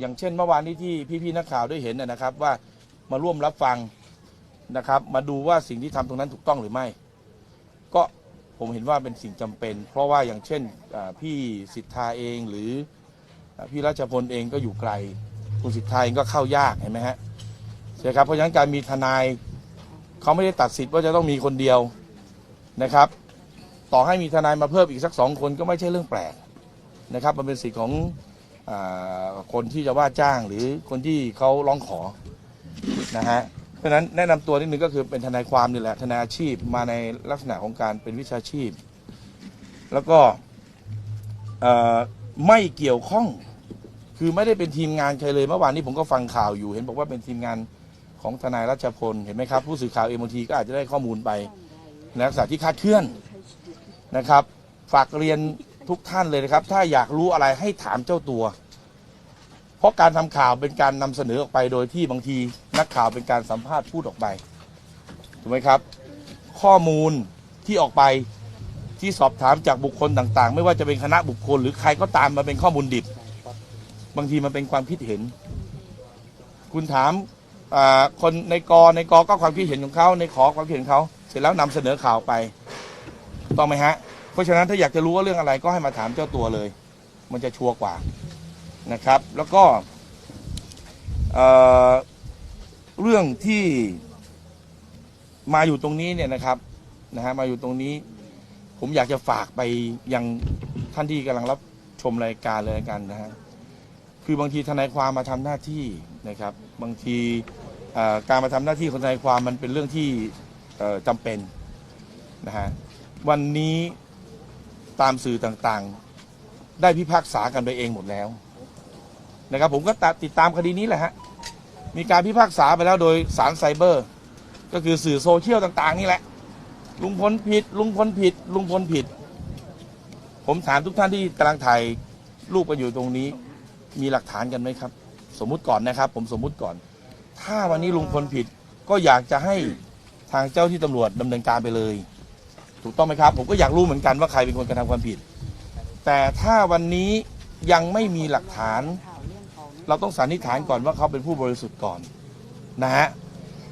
อย่างเช่นเมื่อวานนี้ที่พี่ๆนักข่าวได้เห็นนะครับว่ามาร่วมรับฟังนะครับ มาดูว่าสิ่งที่ทำตรงนั้นถูกต้องหรือไม่ ก็ผมเห็นว่าเป็นสิ่งจำเป็น เพราะว่าอย่างเช่นพี่สิทธาเองหรือพี่รัชพลเองก็อยู่ไกล คุณสิทธาเองก็เข้ายากเห็นไหมฮะใช่ครับเพราะฉะนั้นการมีทนายเขาไม่ได้ตัดสิทธิ์ว่าจะต้องมีคนเดียวนะครับ ต่อให้มีทนายมาเพิ่มอีกสักสองคนก็ไม่ใช่เรื่องแปลกนะครับ มันเป็นสิทธิ์ของ คนที่จะว่าจ้างหรือคนที่เขาร้องขอนะฮะเพราะฉะนั้นแนะนำตัวนิดนึงก็คือเป็นทนายความนี่แหละทนายอาชีพมาในลักษณะของการเป็นวิชาชีพ แล้วก็ไม่เกี่ยวข้องคือไม่ได้เป็นทีมงานใครเลยเมื่อวานนี้ผมก็ฟังข่าวอยู่ เห็นบอกว่าเป็นทีมงานของทนายรัชพลเห็นไหมครับ ผู้สื่อข่าวเองบางทีก็อาจจะได้ข้อมูลไปในลักษณะที่คาดเคลื่อนนะครับ ฝากเรียนทุกท่านเลยนะครับ ถ้าอยากรู้อะไรให้ถามเจ้าตัว เพราะการทำข่าวเป็นการนำเสนอออกไปโดยที่บางทีนักข่าวเป็นการสัมภาษณ์พูดออกไปถูกไหมครับ ข้อมูลที่ออกไปที่สอบถามจากบุคคลต่างๆ ไม่ว่าจะเป็นคณะบุคคล หรือใครก็ตามมาเป็นข้อมูลดิบ บางทีมันเป็นความคิดเห็น คุณถามคนในกอในกอก็ความคิดเห็นของเขาในขอความคิดเห็นเขาเสร็จแล้วนำเสนอข่าวไปต้องไหมฮะ เพราะฉะนั้นถ้าอยากจะรู้ว่าเรื่องอะไรก็ให้มาถามเจ้าตัวเลย มันจะชัวร์กว่า นะครับ แล้วก็เเรื่องที่มาอยู่ตรงนี้เนี่ยนะครับนะฮะมาอยู่ตรงนี้ ผมอยากจะฝากไปยังท่านที่กำลังรับชมรายการเลยกันนะฮะคือบางทีทนายความมาทำหน้าที่นะครับ บางทีการมาทำหน้าที่ของทนายความมันเป็นเรื่องที่เอ่อจำเป็นนะฮะวันนี้ตามสื่อต่างๆ ได้พิพากษากันไปเองหมดแล้ว นะครับผมก็ติดตามคดีนี้แหละฮะมีการพิพากษาไปแล้วโดยสารไซเบอร์ ก็คือสื่อโซเชียลต่างๆ นี่แหละ ลุงพลผิด ลุงพลผิด ลุงพลผิด ผมถามทุกท่านที่กำลังถ่ายรูปกันอยู่ตรงนี้ มีหลักฐานกันไหมครับ สมมุติก่อนนะครับ ผมสมมุติก่อน ถ้าวันนี้ลุงพลผิดก็อยากจะให้ทางเจ้าที่ตำรวจดำเนินการไปเลย ถูกต้องไหมครับ ผมก็อยากรู้เหมือนกันว่าใครเป็นคนกระทำความผิด แต่ถ้าวันนี้ยังไม่มีหลักฐาน เราต้องสันนิษฐานก่อนว่าเขาเป็นผู้บริสุทธิ์ก่อนนะฮะ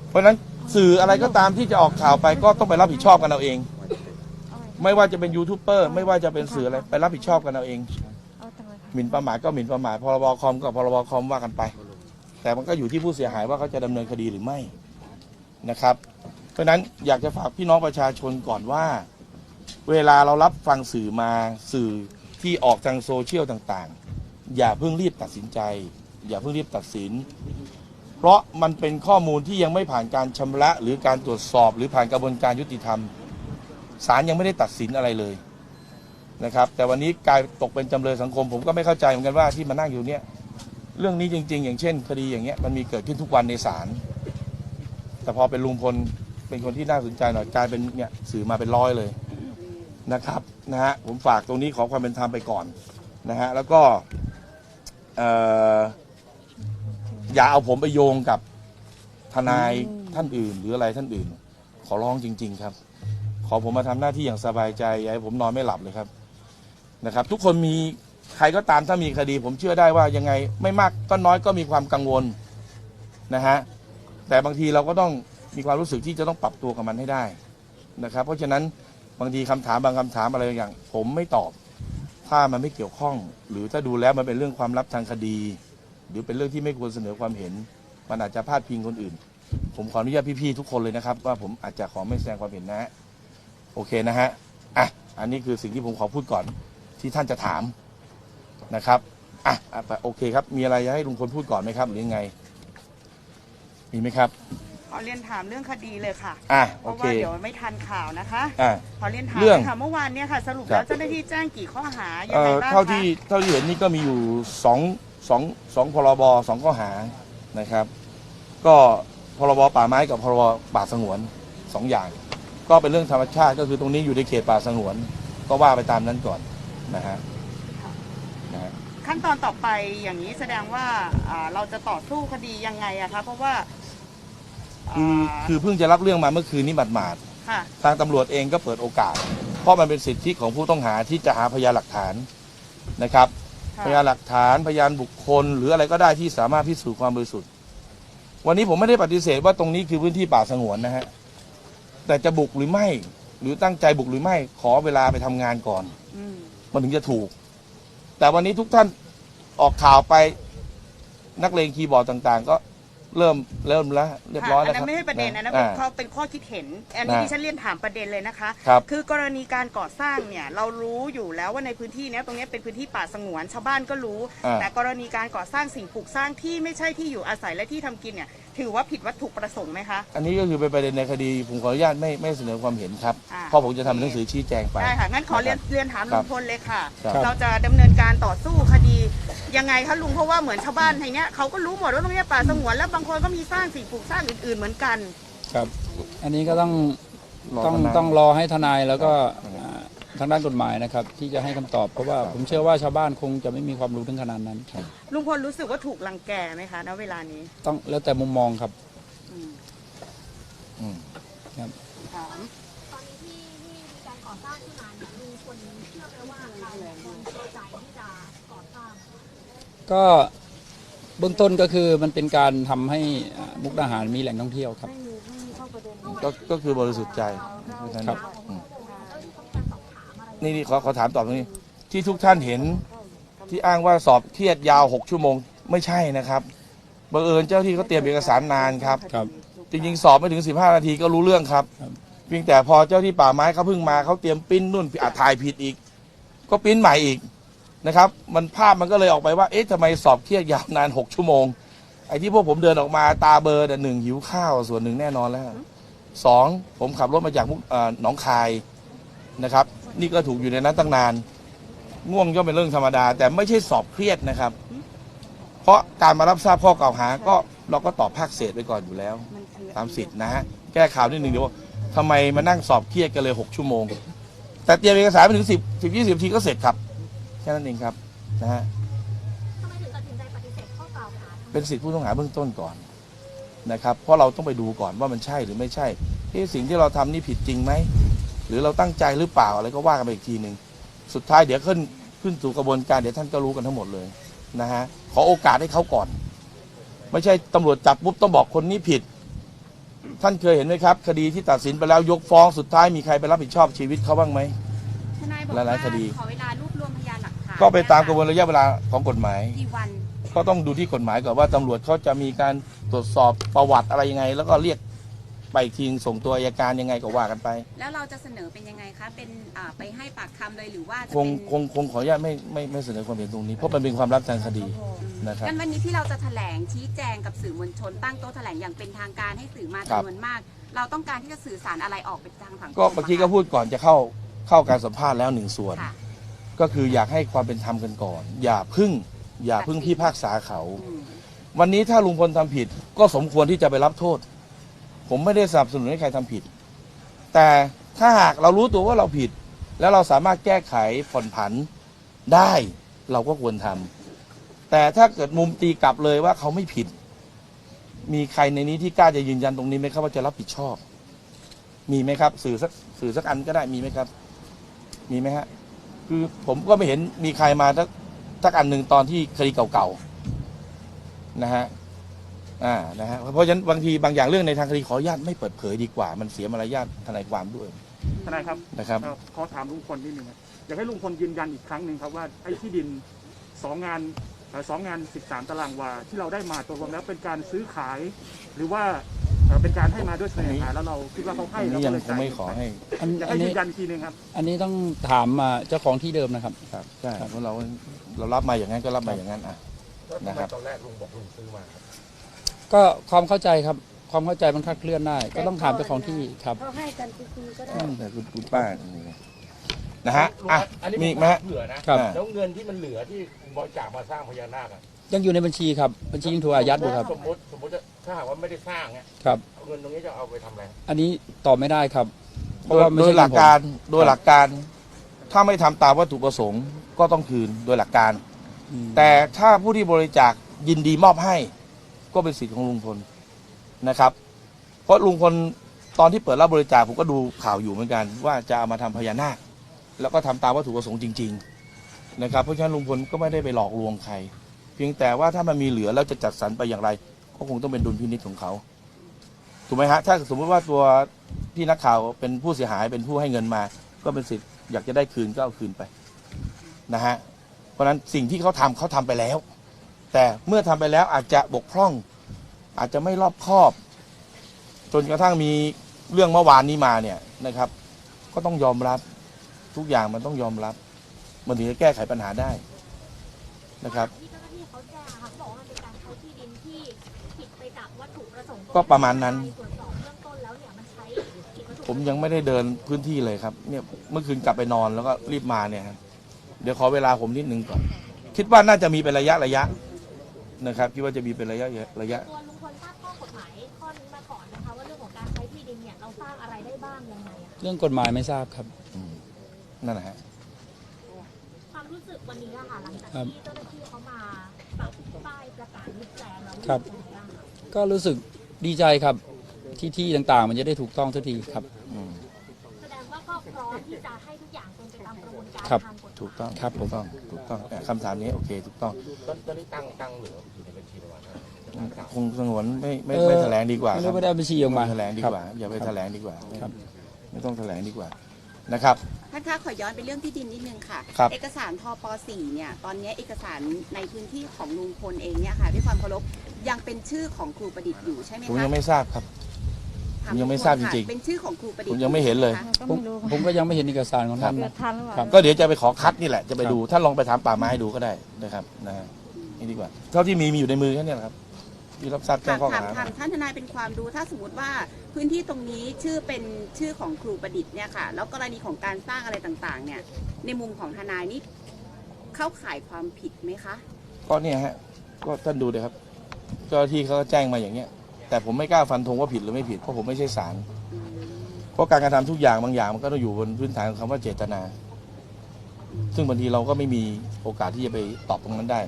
เพราะฉะนั้นสื่ออะไรก็ตามที่จะออกข่าวไปก็ต้องไปรับผิดชอบกันเอาเอง ไม่ว่าจะเป็นยูทูบเบอร์ไม่ว่าจะเป็นสื่ออะไรไปรับผิดชอบกันเอาเองหมิ่นประมาทก็หมิ่นประมาทพรบคอมก็พรบคอมว่ากันไป แต่มันก็อยู่ที่ผู้เสียหายว่าเขาจะดำเนินคดีหรือไม่นะครับ เพราะฉะนั้นอยากจะฝากพี่น้องประชาชนก่อนว่า เวลาเรารับฟังสื่อมาสื่อที่ออกทางโซเชียลต่างๆ อย่าเพิ่งรีบตัดสินใจ อย่าเพิ่งรีบตัดสิน เพราะมันเป็นข้อมูลที่ยังไม่ผ่านการชำระหรือการตรวจสอบ หรือผ่านกระบวนการยุติธรรมศาลยังไม่ได้ตัดสินอะไรเลยนะครับ แต่วันนี้กลายตกเป็นจำเลยสังคม ผมก็ไม่เข้าใจเหมือนกันว่าที่มานั่งอยู่เนี่ยเรื่องนี้จริง ๆ อย่างเช่น คดีอย่างเงี้ยมันมีเกิดขึ้นทุกวันในศาลแต่พอเป็นลุงพลเป็นคนที่น่าสนใจหน่อยกลายเป็นเนี่ยสื่อมาเป็นร้อยเลยนะครับนะฮะผมฝากตรงนี้ขอความเป็นธรรมไปก่อนนะฮะแล้วก็เอ่อ อย่าเอาผมไปโยงกับทนายท่านอื่น หรืออะไรท่านอื่น ขอร้องจริง ๆ ครับ ขอผมมาทำหน้าที่อย่างสบายใจอย่าให้ผมนอนไม่หลับเลยครับนะครับ ทุกคนมีใครก็ตามถ้ามีคดี ผมเชื่อได้ว่ายังไงไม่มากก็น้อยก็มีความกังวลนะฮะแต่บางทีเราก็ต้องมีความรู้สึกที่จะต้องปรับตัวกับมันให้ได้นะครับ เพราะฉะนั้นบางทีคำถามบางคำถามอะไรบางอย่าง ผมไม่ตอบ ถ้ามันไม่เกี่ยวข้อง หรือถ้าดูแล้วมันเป็นเรื่องความลับทางคดี หรือเป็นเรื่องที่ไม่ควรเสนอความเห็น มันอาจจะพาดพิงคนอื่น ผมขออนุญาตพี่ๆทุกคนเลยนะครับ ว่าผมอาจจะขอไม่แสดงความเห็นนะฮะโอเคนะฮะอะอันนี้คือสิ่งที่ผมขอพูดก่อนที่ท่านจะถามนะครับอะอะโอเคครับ มีอะไรจะให้ลุงพลพูดก่อนไหมครับ หรือยังไง มีไหมครับ ขอเรียนถามเรื่องคดีเลยค่ะอะเพโอราะเค ว่าเดี๋ยวไม่ทันข่าวนะคะอะ ขอเรียนถามเรื่องเลยค่ะเมื่อวานเนี่ยค่ะ สรุปครับแล้วเจ้าหน้าที่แจ้งกี่ข้อหายัเอ่งไงอบ้างเท่าคะที่เท่าที่เห็นนี่ก็มีอยู่สอง สองสองพรบสองข้อหานะครับ ก็พรบป่าไม้กับพรบป่าสงวนสองอย่าง ก็เป็นเรื่องธรรมชาติก็คือตรงนี้อยู่ในเขตป่าสงวน ก็ว่าไปตามนั้นก่อนนะฮะนะฮะขั้นตอนต่อไปอย่างนี้แสดงว่าอ่าเราจะต่อสู้คดียังไงอะคะเพราะว่าคืออ่าคือเพิ่งจะรับเรื่องมาเมื่อคืนนี้หมาดค่ะ ๆทางตำรวจเองก็เปิดโอกาส เพราะมันเป็นสิทธิของผู้ต้องหาที่จะหาพยานหลักฐานนะครับค่ะ พยานหลักฐานพยานบุคคล หรืออะไรก็ได้ที่สามารถพิสูจน์ความบริสุทธิ์ วันนี้ผมไม่ได้ปฏิเสธว่าตรงนี้คือพื้นที่ป่าสงวนนะฮะแต่จะบุกหรือไม่ หรือตั้งใจบุกหรือไม่ขอเวลาไปทำงานก่อนอืมมันถึงจะถูก แต่วันนี้ทุกท่านออกข่าวไปนักเลงคีย์บอร์ดต่าง ๆ ก็ เริ่มเริ่มแล้วเรียบร้อยค่ะแล้วอันคนั้รับนไม่ใช่ประเด็นอันนั้นอ่าเขาเป็นข้อคิดเห็น อันนี้อ่าดิฉันเรียนถามประเด็นเลยนะคะ ครับคือกรณีการก่อสร้างเนี่ยเรารู้อยู่แล้วว่าในพื้นที่เนี้ยตรงเนี้ยเป็นพื้นที่ป่าสงวนชาวบ้านก็รู้ อ่าแต่กรณีการก่อสร้างสิ่งปลูกสร้างที่ไม่ใช่ที่อยู่อาศัยและที่ทำกินเนี่ยถือว่าผิดวัตถุประสงค์ไหมคะ อันนี้ก็คือเป็นประเด็นในคดีผมขออนุญาตไม่ไม่เสนอความเห็นครับอ่า เพราะผมจะทำหนังสือชี้แจงไป ได้ค่ะ งั้นขอเรียนเรียนถามครัลุบงพลเลยค่ะ ครับ เราจะดำเนินการต่อสู้คดี ยังไงคะลุงเพราะว่าเหมือนชาวบ้านในเนี้ยเขาก็รู้หมดว่าตรงเนี้ยป่าสงวนแล้วบางคนก็มีสร้างสิ่งปลูกสร้างอื่นๆเหมือนกัน ครับ อันนี้ก็ต้องรอต้องทนายต้องรอให้ทนายแล้วก็อ่า ทางด้านกฎหมายนะครับ ที่จะให้คำตอบเพราะว่าผมเชื่อว่าชาวบ้านคงจะไม่มีความรู้ถึงขนาดนั้นครับ ลุงพลรู้สึกว่าถูกรังแกไหมคะณเวลานี้ต้องแล้วแต่มุมมองครับอืมอืม ครับ ถามตอนนี้ที่ที่มีการก่อสร้างขึ้นมาเนี่ยลุงพลเชื่อไหมว่าใครคนพอใจที่จะก่อสร้าง ก็เบื้องต้นก็คือมันเป็นการทำให้อ่ามุกดาหารมีแหล่งท่องเที่ยวครับ ก็ก็คือบริสุทธิ์ใจเพราะฉะนั้นครับอืม นี่นี่ขอขอถามตอบตรงนี้ ที่ทุกท่านเห็นที่อ้างว่าสอบเครียดยาวหกชั่วโมง ไม่ใช่นะครับบังเอิญเจ้าที่เขาเตรียมเอกสารนานครับ ครับ จริงๆสอบไม่ถึง 15 นาทีก็รู้เรื่องครับครับ เพียงแต่พอเจ้าที่ป่าไม้เขาเพิ่งมาเขาเตรียมปริ้นนู่นอาจถ่ายผิดอีก ก็ปริ้นใหม่อีกนะครับ มันภาพมันก็เลยออกไปว่าเอ๊ะทำไมสอบเครียดยาวนาน 6 ชั่วโมง ไอ้ที่พวกผมเดินออกมาตาเบลอร์หนึ่งหิวข้าวส่วนหนึ่งแน่นอนแล้วสองผมขับรถมาจากมุกเอ่อหนองคายนะครับ นี่ก็ถูกอยู่ในนั้นตั้งนาน ง่วงก็เป็นเรื่องธรรมดา แต่ไม่ใช่สอบเครียดนะครับ เพราะการมารับทราบข้อกล่าวหาก็เราก็ตอบภาคเศษไปก่อนอยู่แล้วมันคือตามสิทธินะฮะแก้ข่าวนิดหนึ่งเดี๋ยวว่าทำไมมานั่งสอบเครียดกันเลย6ชั่วโมง แต่เตรียมเอกสารไปถึง10 10 20นาทีก็เสร็จครับแค่นั้นเองครับนะฮะทำไมถึงตัดสินใจปฏิเสธข้อกล่าวหาเป็นสิทธิผู้ต้องหาเบื้องต้นก่อนนะครับ เพราะเราต้องไปดูก่อนว่ามันใช่หรือไม่ใช่เอ๊ะสิ่งที่เราทำนี่ผิดจริงไหม หรือเราตั้งใจหรือเปล่าอะไรก็ว่ากันไปอีกทีหนึ่งสุดท้ายเดี๋ยวขึ้นขึ้นสู่กระบวนการเดี๋ยวท่านก็รู้กันทั้งหมดเลยนะฮะขอโอกาสให้เขาก่อน ไม่ใช่ตำรวจจับปุ๊บต้องบอกคนนี้ผิด ท่านเคยเห็นไหมครับ คดีที่ตัดสินไปแล้วยกฟ้องสุดท้ายมีใครไปรับผิดชอบชีวิตเขาบ้างไหมทนายบอกหลายๆคดี ขอเวลารวบรวมพยานหลักฐานก็ไปตามกระบวนระยะเวลาของกฎหมาย กี่วัน ก็ต้องดูที่กฎหมายก่อนว่าตำรวจเขาจะมีการตรวจสอบประวัติอะไรยังไง แล้วก็เรียก ไปอีกทีส่งตัวอัยการยังไงก็ว่ากันไป แล้วเราจะเสนอเป็นยังไงคะ เป็นอ่าไปให้ปากคำเลยหรือว่าจะคงเป็นคงคงขออนุญาตไม่ไม่ไม่เสนอความเห็นตรงนี้ เพราะมันเป็นความลับทางคดีนะครับ งั้นวันนี้ที่เราจะแถลงชี้แจงกับสื่อมวลชน ตั้งโต๊ะแถลงอย่างเป็นทางการให้สื่อมาครับ จำนวนมาก เราต้องการที่จะสื่อสารอะไรออกไปทางสังคมก็เมื่อกี้ก็พูดก่อนจะเข้าเข้าการสัมภาษณ์แล้วหนึ่งส่วน ค่ะ ก็คืออยากให้ความเป็นธรรมกันก่อน อย่าพึ่ง อย่าพึ่งพิพากษาเขา อืมวันนี้ถ้าลุงพลทำผิดก็สมควรที่จะไปรับโทษ ผมไม่ได้สนับสนุนให้ใครทำผิด แต่ถ้าหากเรารู้ตัวว่าเราผิด แล้วเราสามารถแก้ไขผ่อนผันได้เราก็ควรทำแต่ถ้าเกิดมุมตีกลับเลยว่าเขาไม่ผิด มีใครในนี้ที่กล้าจะยืนยันตรงนี้ไหมครับว่าจะรับผิดชอบ มีไหมครับ สื่อสักสื่อสักอันก็ได้มีไหมครับ มีไหมฮะคือผมก็ไม่เห็นมีใครมาสักสักอันหนึ่งตอนที่คดีเก่าๆนะฮะ อ่านะฮะเพราะฉะนั้นบางทีบางอย่างเรื่องในทางคดีขออนุญาตไม่เปิดเผยดีกว่า มันเสียมารยาททนายความด้วยทนายครับนะครับเอ่อขอถามลุงพลนิดนึงครับอยากให้ลุงพลยืนยันอีกครั้งหนึ่งครับว่าไอ้ที่ดินสองงานเอ่อสองงาน13ตารางวาที่เราได้มาตกลงแล้วเป็นการซื้อขาย หรือว่าเอ่อเป็นการให้มาด้วยเสน่หาแล้วเราคิดว่าเขาให้อันเรานี้ก็ยังเลยคงจ่ายไม่ขอให้อันอยากอัให้นยืนี้นยันอีกทีหนึงครับอันนี้ต้องถามอ่าเจ้าของที่เดิมนะครับ ครับใช่เพราะเราเรารับมาอย่างนั้นก็รับมาอย่างนั้นอะ นะครับก็ ความเข้าใจครับ ความเข้าใจมันคลาดเคลื่อนได้ ก็ต้องถามเจ้าของที่ครับ เขาให้กันคือก็ได้ แต่คุณคุณป้านี่นะฮะอะอันนี้มีมีอีกไหมฮะ เผื่อนะครับอ่าแล้วเงินที่มันเหลือที่บริจาคมาสร้างพญานาคอะยังอยู่ในบัญชีครับบัญชียังถูกอายัดอยู่ครับสมมติสมมติถ้าหากว่าไม่ได้สร้างเนี่ยครับ เอาเงินตรงนี้จะเอาไปทำอะไร อันนี้ตอบไม่ได้ครับ เพโดราะยว่าไม่โดใช่ยหลักเงินผมการโดยหลักการ ถ้าไม่ทำตามวัตถุประสงค์ก็ต้องคืนโดยหลักการอืมแต่ถ้าผู้ที่บริจาคยินดีมอบให้ ก็เป็นสิทธิ์ของลุงพลนะครับ เพราะลุงพลตอนที่เปิดรับบริจาคผมก็ดูข่าวอยู่เหมือนกัน ว่าจะเอามาทำพญานาค แล้วก็ทำตามวัตถุประสงค์จริง ๆ นะครับ เพราะฉะนั้นลุงพลก็ไม่ได้ไปหลอกลวงใคร เพียงแต่ว่าถ้ามันมีเหลือแล้วจะจัดสรรไปอย่างไร ก็คงต้องเป็นดุลพินิจของเขาถูกไหมฮะถ้าสมมติว่าตัวพี่นักข่าวเป็นผู้เสียหายเป็นผู้ให้เงินมา ก็เป็นสิทธิ์อยากจะได้คืนก็เอาคืนไปนะฮะเพราะฉะนั้นสิ่งที่เขาทำเขาทำไปแล้ว แต่เมื่อทำไปแล้วอาจจะบกพร่อง อาจจะไม่รอบคอบ จนกระทั่งมีเรื่องเมื่อวานนี้มาเนี่ยนะครับ ก็ต้องยอมรับทุกอย่างมันต้องยอมรับ มันถึงจะแก้ไขปัญหาได้นะครับ ที่เจ้าหน้าที่เขาแจ้งอะค่ะเขาบอกว่ามันเป็นการใช้ที่ดินที่ผิดไปจากวัตถุประสงค์ก็ประมาณนั้น ตรวจสอบเบื้องต้นแล้วเนี่ยมันใช้ผิดวัตถุผมยังไม่ได้เดินพื้นที่เลยครับเนี่ยเมื่อคืนกลับไปนอนแล้วก็รีบมาเนี่ยครับเดี๋ยวขอเวลาผมนิดนึงก่อน คิดว่าน่าจะมีเป็นระยะระยะ นะครับคิดว่าจะมีเป็นระยะระยะ ตัวลุงพลทราบข้อกฎหมายข้อนี้มาก่อนนะคะว่าเรื่องของการใช้ที่ดินเนี่ยเราสร้างอะไรได้บ้างยังไงอะเรื่องกฎหมายไม่ทราบครับ อืมนั่นนะฮะ ความรู้สึกวันนี้อะค่ะหลังจากครับที่เจ้าหน้าที่เขามาปักป้ายประกาศยึดแปลงแล้วครับ เป็นยังไงบ้างคะก็รู้สึกดีใจครับที่ที่ต่างๆ มันจะได้ถูกต้องสักทีครับอืมแสดงว่าก็พร้อมที่จะให้ทุกอย่างเป็นไปตามกระบวนการครับ ทางกฎหมาย ถูกต้องครับผมถูกต้องถูกต้องเนี่ยคำถามนี้โอเคถูกต้องตอนตอนนี้ตั้งตั้งเหลืออยู่ในบัญชีประมาณเท่าไหร่คงสงวนไม่ไม่เอ่อไม่แถลงดีกว่าไม่ครัรู้บไม่ได้บัญชีออกมาไแถลงดีกว่าครับอย่าไปครับแถลงดีกว่าครับ ไม่ต้องแถลงดีกว่านะครับ ท่านคะขอย้อนไปเรื่องที่ดินนิดนึงค่ะ ครับ เอกสารทป .4 เนี่ย ตอนนี้เอกสารในพื้นที่ของลุงพลเองเนี่ยค่ะ ด้วยความเคารพยังเป็นชื่อของครูประดิษฐ์อยู่ใช่ไหมผมคะยังไม่ทราบครับถ ผมยังไม่ทราบจริงๆค่ะเป็นชื่อของครูประดิษผมฐ์ยังไม่เห็นเลยะคะผมผมก็ยังไม่เห็นเอกสารของท่านนะครับก็เดี๋ยวจะไปขอคัดนี่แหละจะไปครับดูท่านลองไปถามป่าไม้ดูก็ได้นะครับนะฮะนี่ดีกว่า เท่าที่มีมีอยู่ในมือแค่เนี้แหละครับที่รับทราบแจ้ถางมข้อถามหาถามท่านทนายเป็นความรู้ถ้าสมมติว่าพื้นที่ตรงนี้ชื่อเป็นชื่อของครูประดิษฐ์เนี่ยค่ะ แล้วกรณีของการสร้างอะไรต่างๆ เนี่ย ในมุมของทนายนี่เข้าข่ายความผิดไหมคะ ก็เนี่ยฮะก็ท่านดูเลยครับเจ้าหน้าที่เขาก็แจ้งมาอย่างเงี้ย แต่ผมไม่กล้าฟันธงว่าผิดหรือไม่ผิดเพราะผมไม่ใช่ศาลเพราะการกระทำทุกอย่างบางอย่างมันก็ต้องอยู่บนพื้นฐานของคำว่าเจตนา ซึ่งบางทีเราก็ไม่มีโอกาสที่จะไปตอบตรงนั้นได้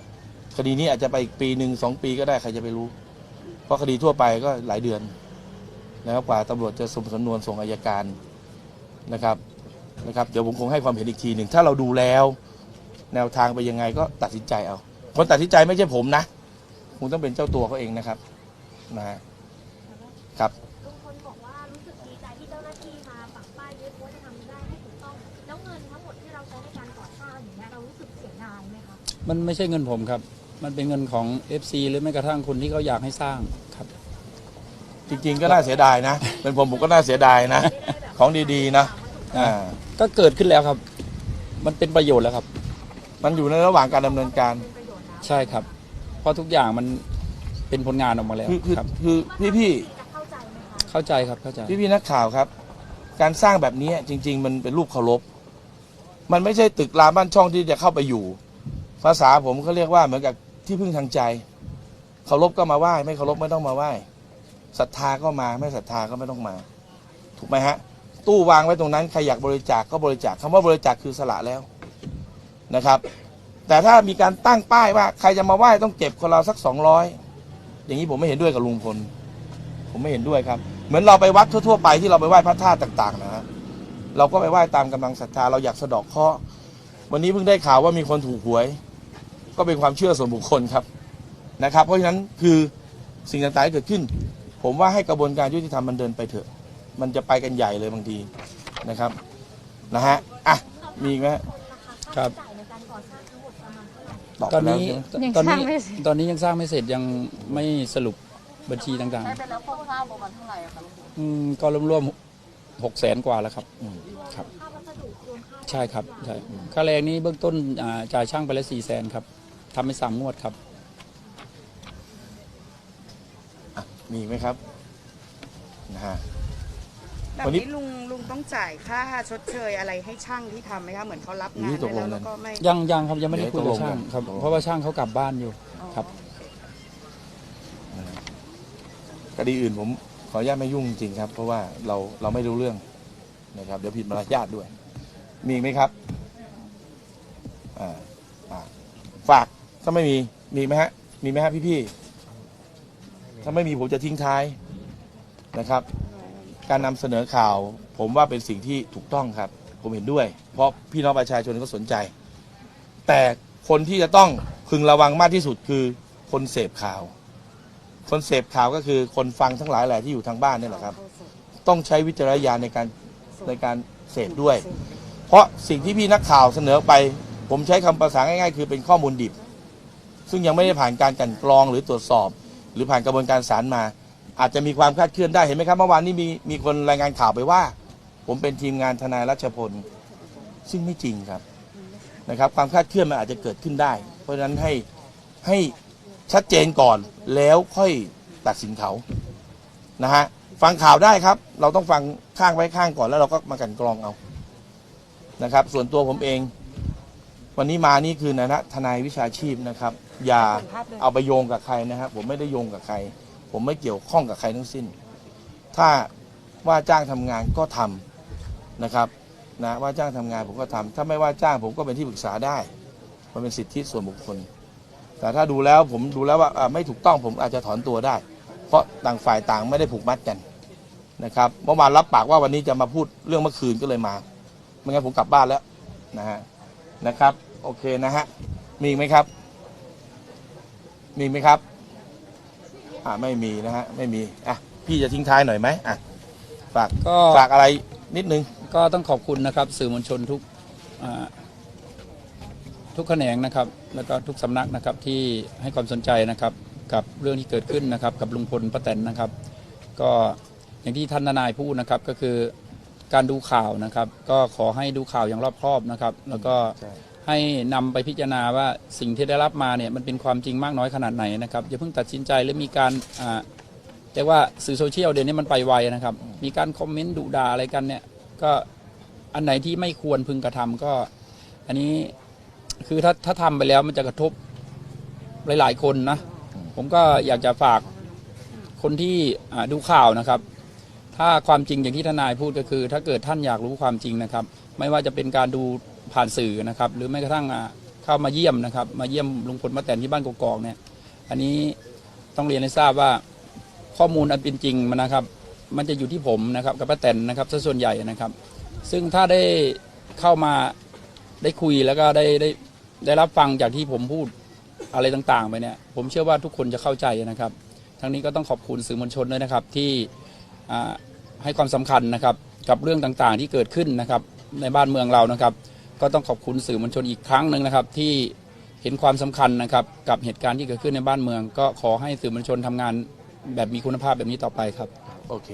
คดีนี้อาจจะไปอีกปีหนึ่งสองปีก็ได้ใครจะไปรู้ เพราะคดีทั่วไปก็หลายเดือนนะครับกว่าตำรวจจะสรุปสำนวนส่งอายการนะครับนะครับ เดี๋ยวผมคงให้ความเห็นอีกทีหนึ่งถ้าเราดูแล้ว แนวทางไปยังไงก็ตัดสินใจเอาคนตัดสินใจไม่ใช่ผมนะคงต้องเป็นเจ้าตัวเขาเองนะครับนะฮะ ครับลุงพลบอกว่ารู้สึกดีใจที่เจ้าหน้าที่มาปักป้ายยึดว่าจะทำได้ให้ถูกต้อง แล้วเงินทั้งหมดที่เราใช้ในการก่อสร้างอย่างเงี้ยเรารู้สึกเสียดายไหมคะมันไม่ใช่เงินผมครับ มันเป็นเงินของ FC หรือแม้กระทั่งคนที่เขาอยากให้สร้างครับ จริง ๆ ก็น่าเสียดายนะ เป็นผมผมก็น่าเสียดายนะของดีๆนะ อ่า ก็เกิดขึ้นแล้วครับ มันเป็นประโยชน์แล้วครับ มันอยู่ในระหว่างการดำเนินการ เป็นประโยชน์แล้วใช่ครับ เพราะทุกอย่างมันเป็นผลงานออกมาแล้วคือคือครับ คือพี่ๆจะ เข้าใจครับเข้าใจพี่พี่นักข่าวครับ การสร้างแบบนี้จริง ๆ มันเป็นรูปเคารพมันไม่ใช่ตึกรามบ้านช่องที่จะเข้าไปอยู่ ภาษาผมเขาเรียกว่าเหมือนกับที่พึ่งทางใจเคารพก็มาไหว้ไม่เคารพไม่ต้องมาไหว้ศรัทธาก็มาไม่ศรัทธาก็ไม่ต้องมา ถูกไหมฮะ ตู้วางไว้ตรงนั้นใครอยากบริจาคก็บริจาคคำว่าบริจาคคือสละแล้วนะครับ แต่ถ้ามีการตั้งป้ายว่า ใครจะมาไหว้ต้องเก็บคนเราสักสองร้อยอย่างนี้ผมไม่เห็นด้วยกับลุงพลผมไม่เห็นด้วยครับ เหมือนเราไปวัดทั่วๆไปที่เราไปไหว้พระธาตุต่างๆนะฮะเราก็ไปไหว้ตามกำลังศรัทธาเราอยากสะเดอกเคราะห์วันนี้เพิ่งได้ข่าวว่ามีคนถูกหวย ก็เป็นความเชื่อส่วนบุคคลครับนะครับ เพราะฉะนั้นคือสิ่งต่างๆที่เกิดขึ้น ผมว่าให้กระบวนการยุติธรรมมันเดินไปเถอะ มันจะไปกันใหญ่เลยบางทีนะครับนะฮะอะมีอีกไหมฮะครับค่าใช้จ่ายในการก่อสร้างทั้งหมดประมาณเท่าไหร่ตอบตอนไปแล้วนี้ใช่ไหมตอนนี้ตอนนี้ยังสร้างไม่เสร็จยังไม่สรุป บัญชีต่างใช้ไปแล้วคร่าวๆประมาณเท่าไหร่อะคะลุงพลๆอืมก็รวมๆหกแสนกว่าแล้วครับครับค่าวัสดุรวมค่าใช่ครับใช่ค่าแรงนี้เบื้องต้นอ่าจ่ายช่างไปแล้วสี่แสนครับทำไปสามงวดครับมีอีกไหมครับนะฮะ แบบวันนี้นี้ลุงลุงต้องจ่ายค่าชดเชยอะไรให้ช่างที่ทำไหมคะเหมือนเขารับงานนี่ตกไปลงแล้วกัแล้วนก็ไม่ยังยังครับยังไม่ได้คุยเดี๋กัยวบช่างตกลงกันครับตกลง เพราะว่าช่างเขากลับบ้านอยู่ ครับ คดีอื่นผมขออนุญาตไม่ยุ่งจริงครับ เพราะว่าเราเราไม่รู้เรื่องนะครับ เดี๋ยวผิดมารยาทด้วย มีอีกไหมครับอ่าอ่าฝากถ้าไม่มีมีไหมฮะมีไหมฮะพี่ๆถ้าไม่มีผมจะทิ้งท้ายนะครับ การนำเสนอข่าว ผมว่าเป็นสิ่งที่ถูกต้องครับ ผมเห็นด้วย เพราะพี่น้องประชาชนก็สนใจ แต่คนที่จะต้องพึงระวังมากที่สุดคือคนเสพข่าว คนเสพข่าวก็คือคนฟังทั้งหลายแหละที่อยู่ทางบ้านนี่แหละครับ ต้องใช้วิจารณญาณในการในการเสพด้วย เพราะสิ่งที่พี่นักข่าวเสนอไป ผมใช้คำภาษาง่ายๆ คือเป็นข้อมูลดิบ ซึ่งยังไม่ได้ผ่านการกลันกรองหรือตรวจสอบ หรือผ่านกระบวนการศาลมา อาจจะมีความคลาดเคลื่อนได้เห็นไหมครับเมื่อวานนี้มีมีคนรายงานข่าวไปว่า ผมเป็นทีมงานทนายรัชพล ซึ่งไม่จริงครับนะครับ ความคลาดเคลื่อนมันอาจจะเกิดขึ้นได้ เพราะฉะนั้นให้ให้ ชัดเจนก่อนแล้วค่อยตัดสินเขานะฮะฟังข่าวได้ครับ เราต้องฟังข้างไว้ข้างก่อนแล้วเราก็มากันกรองเอานะครับ ส่วนตัวผมเอง วันนี้มานี่คือนฐานะทนายวิชาชีพนะครับ อย่าเอาไปโยงกับใครนะครับผมไม่ได้โยงกับใคร ผมไม่เกี่ยวข้องกับใครทั้งสิ้น ถ้าว่าจ้างทำงานก็ทำนะครับนะว่าจ้างทำงานผมก็ทำถ้าไม่ว่าจ้างผมก็เป็นที่ปรึกษาได้ มันเป็นสิทธิส่วนบุคคล แต่ถ้าดูแล้วผมดูแล้วว่าอ่าไม่ถูกต้องผมอาจจะถอนตัวได้ เพราะต่างฝ่ายต่างไม่ได้ผูกมัดกันนะครับเมื่อวานรับปากว่าวันนี้จะมาพูดเรื่องเมื่อคืนก็เลยมาไม่งั้นผมกลับบ้านแล้วนะฮะนะครับ โอเคนะฮะมีอีกไหมครับ มีอีกไหมครับ อ่าไม่มีนะฮะไม่มีอะพี่จะทิ้งท้ายหน่อยไหมอะฝากก็ฝากอะไรนิดนึง ก็ต้องขอบคุณนะครับ สื่อมวลชนทุกอ่า ทุกแขนงนะครับ แล้วก็ทุกสำนักนะครับที่ให้ความสนใจนะครับกับเรื่องที่เกิดขึ้นนะครับกับลุงพลป้าแตนนะครับ ก็อย่างที่ท่านนายพูดนะครับก็คือการดูข่าวนะครับ ก็ขอให้ดูข่าวอย่างรอบคอบนะครับ แล้วก็ให้นำไปพิจารณาว่าสิ่งที่ได้รับมาเนี่ยมันเป็นความจริงมากน้อยขนาดไหนนะครับอย่าเพิ่งตัดสินใจหรือมีการอ่าเรียกว่าสื่อโซเชียลเดี๋ยวนี้มันไปไวนะครับ มีการคอมเมนต์ดุด่าอะไรกันเนี่ยก็อันไหนที่ไม่ควรพึงกระทำก็ อันนี้ คือถ้าถ้าทำไปแล้วมันจะกระทบหลาย ๆ คนนะ ผมก็อยากจะฝากคนที่ดูข่าวนะครับ ถ้าความจริงอย่างที่ทนายพูดก็คือ ถ้าเกิดท่านอยากรู้ความจริงนะครับ ไม่ว่าจะเป็นการดูผ่านสื่อนะครับ หรือแม้กระทั่งเข้ามาเยี่ยมนะครับ มาเยี่ยมลุงพลมาแตนที่บ้านกกอกเนี่ย อันนี้ต้องเรียนให้ทราบว่าข้อมูลอันเป็นจริงมันนะครับ มันจะอยู่ที่ผมนะครับกับป้าแตนนะครับซะส่วนใหญ่นะครับ ซึ่งถ้าได้เข้ามาได้คุยแล้วก็ได้ได้ ได้รับฟังจากที่ผมพูดอะไรต่างๆไปเนี่ยผมเชื่อว่าทุกคนจะเข้าใจนะครับ ทั้งนี้ก็ต้องขอบคุณสื่อมวลชนด้วยนะครับที่ให้ความสำคัญนะครับกับเรื่องต่างๆที่เกิดขึ้นนะครับในบ้านเมืองเรานะครับ ก็ต้องขอบคุณสื่อมวลชนอีกครั้งหนึ่งนะครับ ที่เห็นความสำคัญนะครับกับเหตุการณ์ที่เกิดขึ้นในบ้านเมือง ก็ขอให้สื่อมวลชนทำงานแบบมีคุณภาพแบบนี้ต่อไปครับโอเค